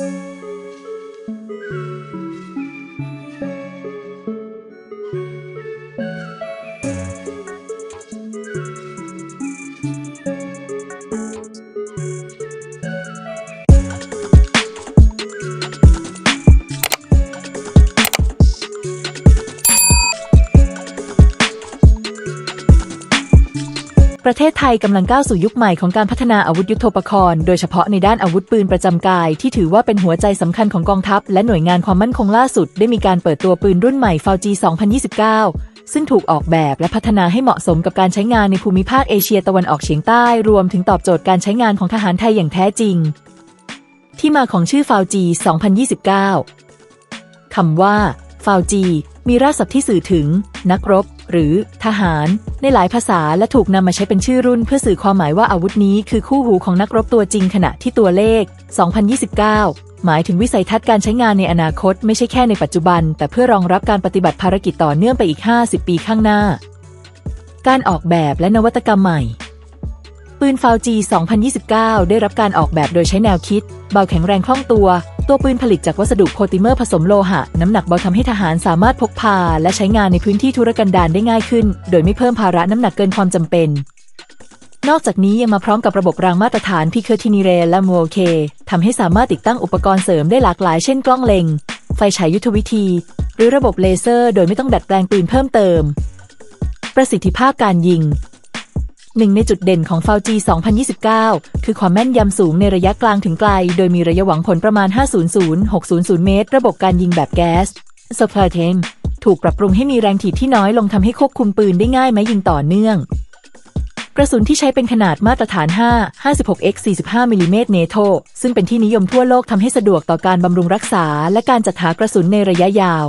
Thank you. ประเทศไทยกำลังก้าวสู่ยุคใหม่ของการพัฒนาอาวุธยุโทโธปกรณ์ โดยเฉพาะในด้านอาวุธปืนประจำกาย ที่ถือว่าเป็นหัวใจสำคัญของกองทัพ และหน่วยงานความมั่นคงล่าสุด ได้มีการเปิดตัวปืนรุ่นใหม่ฟ a จี2029 ซึ่งถูกออกแบบและพัฒนาให้เหมาะสมกับการใช้งานในภูมิภาคเอเชียตะวันออกเฉียงใต้ รวมถึงตอบโจทย์การใช้งานของทหารไทยอย่างแท้จริง ที่มาของชื่อฟ a จี2029คำว่าฟาวจี มีรากศัพท์ที่สื่อถึง นักรบ หรือ ทหาร ในหลายภาษาและถูกนำมาใช้เป็นชื่อรุ่น เพื่อสื่อความหมายว่าอาวุธนี้คือคู่หูของนักรบตัวจริงขณะที่ตัวเลข 2029 หมายถึงวิสัยทัศน์การใช้งานในอนาคตไม่ใช่แค่ในปัจจุบัน แต่เพื่อรองรับการปฏิบัติภารกิจต่อเนื่องไปอีก 50 ปีข้างหน้า การออกแบบและนวัตกรรมใหม่ปืนฟาวจี 2029 ได้รับการออกแบบโดยใช้แนวคิด เบาแข็งแรงคล่องตัว ตัวปืนผลิตจากวัสดุโพลิเมอร์ผสมโลหะ น้ำหนักเบาทำให้ทหารสามารถพกพา และใช้งานในพื้นที่ธุรกันดารได้ง่ายขึ้น โดยไม่เพิ่มภาระน้ำหนักเกินความจำเป็น นอกจากนี้ยังมาพร้อมกับระบบรางมาตรฐานพิเคอร์ทินิเรและมัวเคทำให้สามารถติดตั้งอุปกรณ์เสริมได้หลากหลายเช่นกล้องเล็ง ไฟฉายยุทธวิธี หรือระบบเลเซอร์ โดยไม่ต้องดัดแปลงปืนเพิ่มเติม ประสิทธิภาพการยิง หนึ่งในจุดเด่นของ f a จี2029 คือความแม่นยำสูงในระยะกลางถึงไกล โดยมีระยะหวังผลประมาณ 500-600 เมตร ระบบการยิงแบบแก๊ส s u p p l y t e m ถูกปรับปรุงให้มีแรงถีบที่น้อยลงทำให้ควบคุมปืนได้ง่ายแม้ยิงต่อเนื่อง กระสุนที่ใช้เป็นขนาดมาตรฐาน 5 56 x 45มิลลิเมตรเนโตซึ่งเป็นที่นิยมทั่วโลกทำให้สะดวกต่อการบำรุงรักษา และการจัดหากระสุนในระยะยาว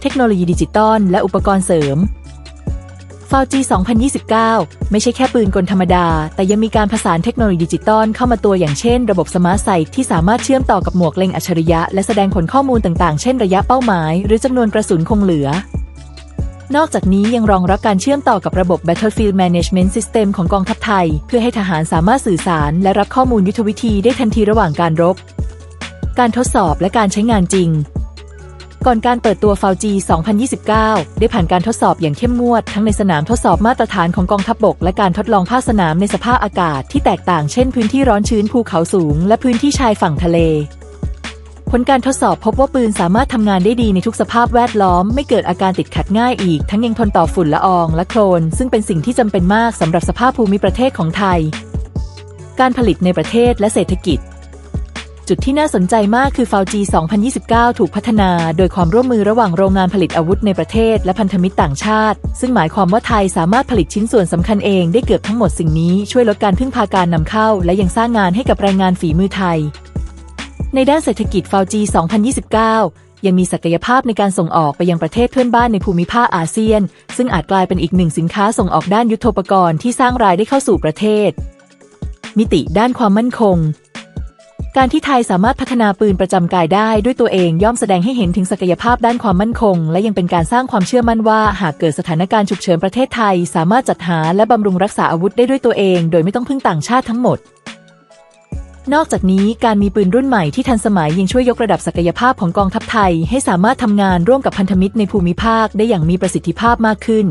เทคโนโลยีดิจิตอลและอุปกรณ์เสริม ฟาวจี2029 ไม่ใช่แค่ปืนกลธรรมดา แต่ยังมีการผสานเทคโนโลยีดิจิตอลเข้ามาตัวอย่างเช่น ระบบสมาร์ทไซต์ที่สามารถเชื่อมต่อกับหมวกเล็งอัจฉริยะ และแสดงผลข้อมูลต่างๆ เช่นระยะเป้าหมาย หรือจำนวนกระสุนคงเหลือ นอกจากนี้ยังรองรับการเชื่อมต่อกับระบบ Battlefield Management System ของกองทัพไทย เพื่อให้ทหารสามารถสื่อสาร และรับข้อมูลยุทธวิธีได้ทันทีระหว่างการรบ การทดสอบและการใช้งานจริง ก่อนการเปิดตัวฟาวจี 2029 ได้ผ่านการทดสอบอย่างเข้มงวด ทั้งในสนามทดสอบมาตรฐานของกองทัพบบก และการทดลองภาคสนามในสภาพอากาศที่แตกต่างเช่นพื้นที่ร้อนชื้นภูเขาสูง และพื้นที่ชายฝั่งทะเล ผลการทดสอบพบว่าปืนสามารถทำงานได้ดีในทุกสภาพแวดล้อม ไม่เกิดอาการติดขัดง่ายอีก ทั้งยังทนต่อฝุ่นละออง และโคลน ซึ่งเป็นสิ่งที่จำเป็นมากสำหรับสภาพภูมิประเทศของไทย การผลิตในประเทศและเศรษฐกิจ จุดที่น่าสนใจมากคือฟาวจี2029 ถูกพัฒนาโดยความร่วมมือระหว่างโรงงานผลิตอาวุธในประเทศและพันธมิตรต่างชาติ ซึ่งหมายความว่าไทยสามารถผลิตชิ้นส่วนสำคัญเองได้เกือบทั้งหมดสิ่งนี้ช่วยลดการพึ่งพาการนำเข้า และยังสร้างงานให้กับแรงงานฝีมือไทย ในด้านเศรษฐกิจฟาวจี2029 ยังมีศักยภาพในการส่งออกไปยังประเทศเพื่อนบ้านในภูมิภาคอาเซียน ซึ่งอาจกลายเป็นอีกหนึ่งสินค้าส่งออกด้านยุทโธปกรณ์ที่สร้างรายได้เข้าสู่ประเทศ มิติด้านความมั่นคง การที่ไทยสามารถพัฒนาปืนประจำกายได้ด้วยตัวเองย่อมแสดงให้เห็นถึงศักยภาพด้านความมั่นคง และยังเป็นการสร้างความเชื่อมั่นว่า หากเกิดสถานการณ์ฉุกเฉินประเทศไทย สามารถจัดหาและบำรุงรักษาอาวุธได้ด้วยตัวเอง โดยไม่ต้องพึ่งต่างชาติทั้งหมด นอกจากนี้การมีปืนรุ่นใหม่ที่ทันสมัยยังช่วยยกระดับศักยภาพของกองทัพไทย ให้สามารถทำงานร่วมกับพันธมิตรในภูมิภาคได้อย่างมีประสิทธิภาพมากขึ้น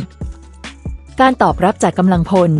การตอบรับจากกำลังพล